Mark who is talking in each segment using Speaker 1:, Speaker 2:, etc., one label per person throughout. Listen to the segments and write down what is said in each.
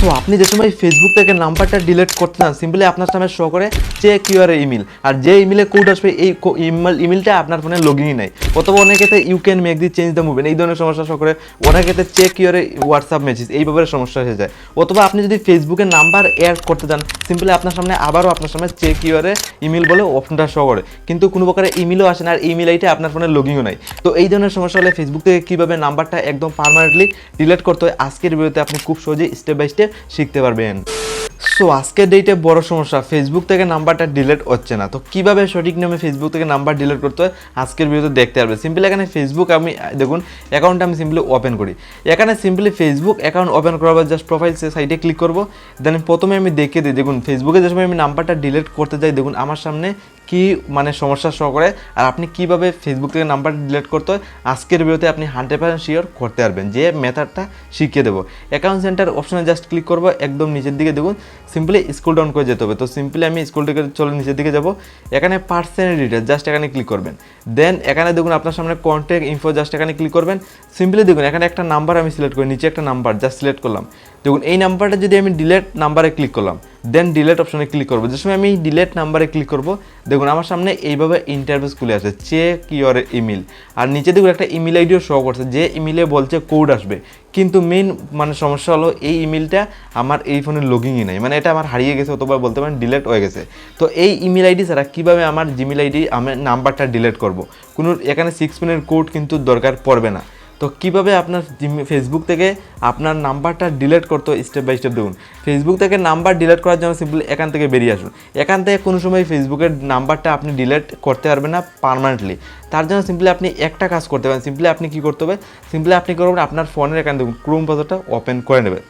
Speaker 1: So আপনি যে সময় ফেসবুক থেকে নাম্বারটা ডিলিট করতে চান সিম্পলি আপনার সামনে শো করে চেক ইউর ইমেল আর যে ইমেলে কোড আসবে, এই ইমেল ইমেলটা আপনার ফোনে লগইনই নাই। অথবা অনেকেতে you can make the change the movement এই ধরনের সমস্যা শো করে অনেকেতে চেক ইউর হোয়াটসঅ্যাপ মেসেজ এই ব্যাপারে সমস্যা হয়ে যায়। অথবা আপনি যদি ফেসবুকে নাম্বার অ্যাড করতে চান সিম্পলি আপনার সামনে আবারও আপনার সামনে চেক ইউরে ইমেল বলে অপশনটা শো করে। কিন্তু কোনো প্রকারে ইমেলও আসে না, আর ইমেল আইটা আপনার ফোনে লগইনও নাই। তো এই ধরনের সমস্যা হলে ফেসবুক থেকে কীভাবে নাম্বারটা একদম পারমানেন্টলি ডিলিট করতে হয়, আজকের ভিডিওতে আপনি খুব সহজেই স্টেপ বাই স্টেপ শিখতে পারবেন। সো আজকের ডেটে বড় সমস্যা ফেসবুক থেকে নাম্বারটা ডিলিট হচ্ছে না। তো কীভাবে সঠিক নামে ফেসবুক থেকে নাম্বার ডিলিট করতে হয়, আজকের ভিডিওতে দেখতে পারবে। সিম্পলি এখানে ফেসবুক আমি দেখুন অ্যাকাউন্টটা আমি সিম্পলি ওপেন করি। এখানে সিম্পলি ফেসবুক অ্যাকাউন্ট ওপেন করার পর জাস্ট প্রোফাইল সাইটে ক্লিক করব। দেন প্রথমে আমি দেখে দিই, দেখুন ফেসবুকে যে সময় আমি নাম্বারটা ডিলিট করতে যাই, দেখুন, আমার সামনে কি মানে সমস্যা শো করে আর আপনি কীভাবে ফেসবুক থেকে নাম্বার ডিলিট করতে হয়, আজকের ভিডিওতে আপনি হান্ড্রেড পার্সেন্ট শিওর করতে পারবেন যে মেথডটা শিখিয়ে দেবো। অ্যাকাউন্ট সেন্টার অপশনে জাস্ট ক্লিক করব, একদম নিচের দিকে দেখুন সিম্পলি স্কুল ডাউন করে যেতে হবে। তো সিম্পলি আমি স্কুল থেকে চলে নিচের দিকে যাব, এখানে পার্সেন্ট ডিটেল জাস্ট এখানে ক্লিক করবেন। দেন এখানে দেখুন আপনার সামনে কন্ট্যাক্ট ইনফো জাস্ট এখানে ক্লিক করবেন। সিম্পলি দেখুন, এখানে একটা নাম্বার আমি সিলেক্ট করি, নিচে একটা নাম্বার জাস্ট সিলেক্ট করলাম। দেখুন, এই নাম্বারটা যদি আমি ডিলেট নাম্বারে ক্লিক করলাম দেন ডিলেট অপশনে ক্লিক করব। যে সময় আমি ডিলেট নাম্বারে ক্লিক করব, দেখুন আমার সামনে এইভাবে ইন্টারভিউস খুলে আসে চেক ইউর ইমেল আর নিচে দেখুন একটা ইমেল আইডিও শো করছে। যে ইমেলে বলছে কোড আসবে। কিন্তু মেইন মানে সমস্যা হলো, এই ইমেলটা আমার এই ফোনে লগিংই নাই। মানে এটা আমার হারিয়ে গেছে অথবা বলতে পারেন ডিলেট হয়ে গেছে। তো এই ইমেল আইডি ছাড়া কীভাবে আমার জিমেল আইডি আমার নাম্বারটা ডিলেট করব? কোনো এখানে সিক্স মিনিট কোড কিন্তু দরকার পড়বে না। তো কীভাবে আপনার ফেসবুক থেকে আপনার নাম্বারটা ডিলেট করতে স্টেপ বাই স্টেপ দেখুন। ফেসবুক থেকে নাম্বার ডিলেট করার জন্য সিম্পলি এখান থেকে বেরিয়ে আসুন। এখান থেকে কোনো সময় ফেসবুকের নাম্বারটা আপনি ডিলেট করতে পারবেন না পারমানেন্টলি তার জন্য সিম্পলি আপনি একটা কাজ করতে পারেন। সিম্পলি আপনি কী করতে হবে? সিম্পলি আপনি করবেন আপনার ফোনের এখান দেখুন ক্রোম ব্রাউজারটা ওপেন করে নেবেন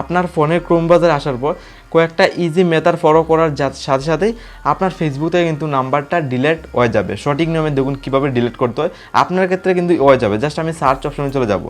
Speaker 1: আপনার ফোনে ক্রোম ব্রাউজার আসার পর কয়েকটা ইজি মেথার ফলো করার সাথে সাথেই আপনার ফেসবুকে কিন্তু নাম্বারটা ডিলেট হয়ে যাবে। সঠিক নিয়মে দেখুন কীভাবে ডিলেট করতে হয়। আপনার ক্ষেত্রে কিন্তু হয়ে যাবে। জাস্ট আমি সার্চ অপশনে চলে যাব।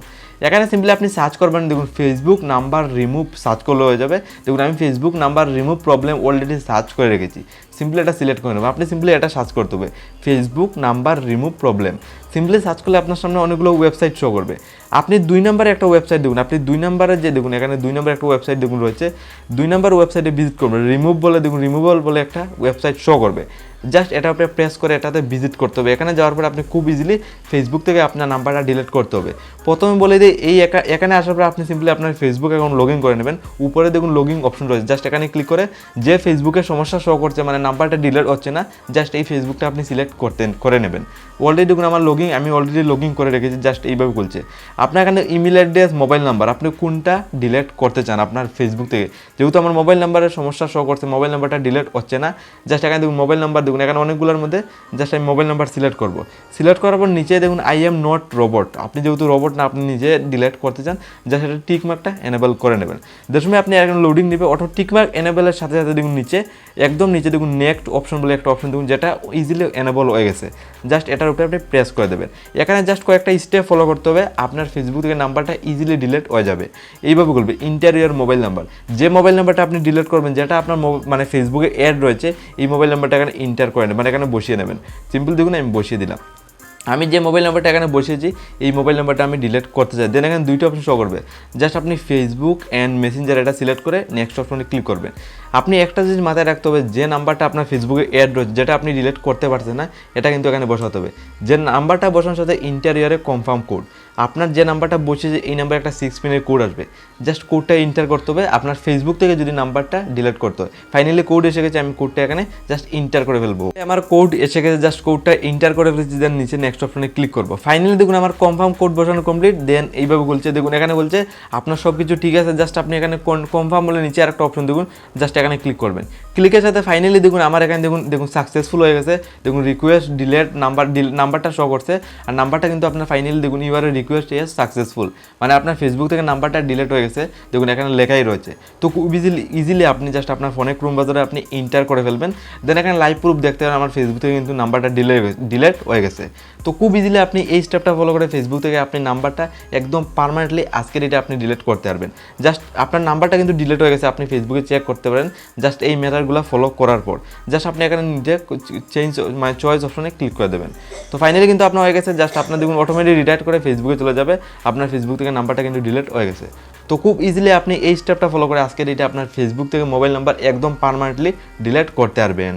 Speaker 1: এখানে সিম্পলি আপনি সার্চ করবেন, দেখুন ফেসবুক নাম্বার রিমুভ সার্চ করলে হয়ে যাবে। দেখুন আমি Facebook number remove problem already search করে রেখেছি। সিম্পলি এটা সিলেক্ট করে নেবেন আপনি সিম্পলি এটা সার্চ করতে হবে। Facebook number remove problem simply search করলে আপনার সামনে অনেকগুলো ওয়েবসাইট শো করবে। আপনি দুই নম্বরে একটা ওয়েবসাইট দেখুন। আপনি দুই নম্বরে যে দেখুন, এখানে দুই নম্বরে একটা ওয়েবসাইট দেখুন রয়েছে। দুই নম্বর ওয়েবসাইটে ভিজিট করবেন। রিমুভ বলে দেখুন রিমুভাল বলে একটা ওয়েবসাইট শো করবে। জাস্ট এটা আপনি প্রেস করে এটাতে ভিজিট করতে হবে। এখানে যাওয়ার পর আপনি খুব ইজিলি ফেসবুক থেকে আপনার নাম্বারটা ডিলিট করতে হবে। প্রথমে বলে দিই, এই এখানে আসার পর আপনি সিম্পলি আপনার ফেসবুক অ্যাকাউন্ট লগ ইন করে নেবেন। উপরে দেখুন লগ ইন অপশন রয়েছে। জাস্ট এখানে ক্লিক করে যে ফেসবুকে সমস্যা শো করছে মানে নাম্বারটা ডিলেট হচ্ছে না জাস্ট এই ফেসবুকটা আপনি সিলেক্ট করতেন, করে নেবেন। অলরেডি দেখুন আমার লগিং আমি অলরেডি লগিং করে রেখেছি জাস্ট এইভাবে খুলছে। আপনার এখানে ইমেল অ্যাড্রেস মোবাইল নাম্বার আপনি কোনটা ডিলেট করতে চান আপনার ফেসবুক থেকে? যেহেতু আমার মোবাইল নাম্বারের সমস্যা শো করছে মোবাইল নাম্বারটা ডিলেট হচ্ছে না জাস্ট এখানে দেখুন মোবাইল নাম্বার দেখুন এখানে অনেকগুলোর মধ্যে জাস্ট আমি মোবাইল নাম্বার সিলেক্ট করব। সিলেক্ট করার পর নিচে দেখুন আই এম নট রোবট আপনি যেহেতু রোবট না, আপনি নিজে ডিলেট করতে চান জাস্ট এটা টিক মার্কটা এনেবল করে নেবেন। যে সময় আপনি এখন লোডিং নেবে অটো টিক মার্ক এনেবলের সাথে সাথে দেখুন নিচে, একদম নিচে দেখুন নেক্সট অপশন বলে একটা অপশন দেখুন, যেটা ইজিলি এনেবল হয়ে গেছে। জাস্ট এটার উপরে আপনি প্রেস করে দেবেন। এখানে জাস্ট কয়েকটা স্টেপ ফলো করতে হবে, আপনার ফেসবুক থেকে নাম্বারটা ইজিলি ডিলিট হয়ে যাবে। এইভাবে করবে ইন্টারিয়ার মোবাইল নাম্বার যে মোবাইল নাম্বারটা আপনি ডিলিট করবেন, যেটা আপনার মানে ফেসবুকে অ্যাড রয়েছে, এই মোবাইল নাম্বারটা এখানে ইন্টার করে নেবেন মানে এখানে বসিয়ে নেবেন। সিম্পল দেখুন, আমি বসিয়ে দিলাম। আমি যে মোবাইল নাম্বারটা এখানে বসিয়েছি, এই মোবাইল নাম্বারটা আমি ডিলিট করতে চাই। দেন এখানে দুইটা অপশন শো করবে। জাস্ট আপনি ফেসবুক অ্যান্ড মেসেঞ্জার এটা সিলেক্ট করে নেক্সট অপশনে ক্লিক করবেন। আপনি একটা জিনিস মাথায় রাখতে হবে, যে নাম্বারটা আপনার ফেসবুকে অ্যাড রয়েছে, যেটা আপনি ডিলিট করতে পারছেন না, এটা কিন্তু এখানে বসাতে হবে। যে নাম্বারটা বসানোর সাথে ইন্টারিয়ারে কনফার্ম কোড আপনার যে নাম্বারটা বসে যে এই নাম্বারে একটা সিক্স পিনের কোড আসবে। জাস্ট কোডটা ইন্টার করতে হবে, আপনার ফেসবুক থেকে যদি নাম্বারটা ডিলিট করতে হয়। ফাইনালি কোড এসে গেছে, আমি কোডটা এখানে জাস্ট ইন্টার করে ফেলব। আমার কোড এসে গেছে জাস্ট কোডটা ইন্টার করে ফেলেছি দেন নিচে নেক্সট অপশনে ক্লিক করব। ফাইনালি দেখুন, আমার কনফার্ম কোড বসানো কমপ্লিট দেন এইভাবে বলছে, দেখুন, এখানে বলছে, আপনার সব কিছু ঠিক আছে জাস্ট আপনি এখানে কনফার্ম বলে নিচে আর একটা অপশন দেখুন জাস্ট এখানে ক্লিক করবেন। ক্লিকের সাথে ফাইনালি দেখুন আমার এখানে দেখুন দেখুন সাকসেসফুল হয়ে গেছে। দেখুন রিকোয়েস্ট ডিলেট নাম্বার নাম্বারটা শো করছে। আর নাম্বারটা কিন্তু আপনার ফাইনালি দেখুন ইউর রিকোয়েস্ট ইজ সাকসেসফুল মানে আপনার ফেসবুক থেকে নাম্বারটা ডিলেট হয়ে গেছে। দেখুন এখানে লেখাই রয়েছে। তো খুব ইজিলি ইজিলি আপনি জাস্ট আপনার ফোনে ক্রোম বাজারে আপনি ইন্টার করে ফেলবেন। দেন এখানে লাইভ প্রুফ দেখতে পারেন, আমার ফেসবুক থেকে কিন্তু নাম্বারটা ডিলে ডিলেট হয়ে গেছে। তো খুব ইজিলি আপনি এই স্টেপটা ফলো করে ফেসবুক থেকে আপনি নাম্বারটা একদম পারমানেন্টলি আজকের এটা আপনি ডিলেট করতে পারবেন। জাস্ট আপনার নাম্বারটা কিন্তু ডিলেট হয়ে গেছে, আপনি ফেসবুকে চেক করতে পারেন। জাস্ট এই ম্যাটারগুলো ফলো করার পর। জাস্ট আপনি এখানে নিজে চেঞ্জ মানে চয়েস অপশনে ক্লিক করে দেবেন। তো ফাইনালি কিন্তু আপনার হয়ে গেছে জাস্ট আপনার দেখুন অটোমেটিক রিটায়ার করে ফেসবুকে চলে যাবে, আপনার ফেসবুক থেকে নাম্বারটা কিন্তু ডিলিট হয়ে গেছে। তো খুব ইজিলি আপনি এই স্টেপটা ফলো করে আজকের এটা আপনার ফেসবুক থেকে মোবাইল নাম্বার একদম পারমানেন্টলি ডিলিট করতে পারবেন।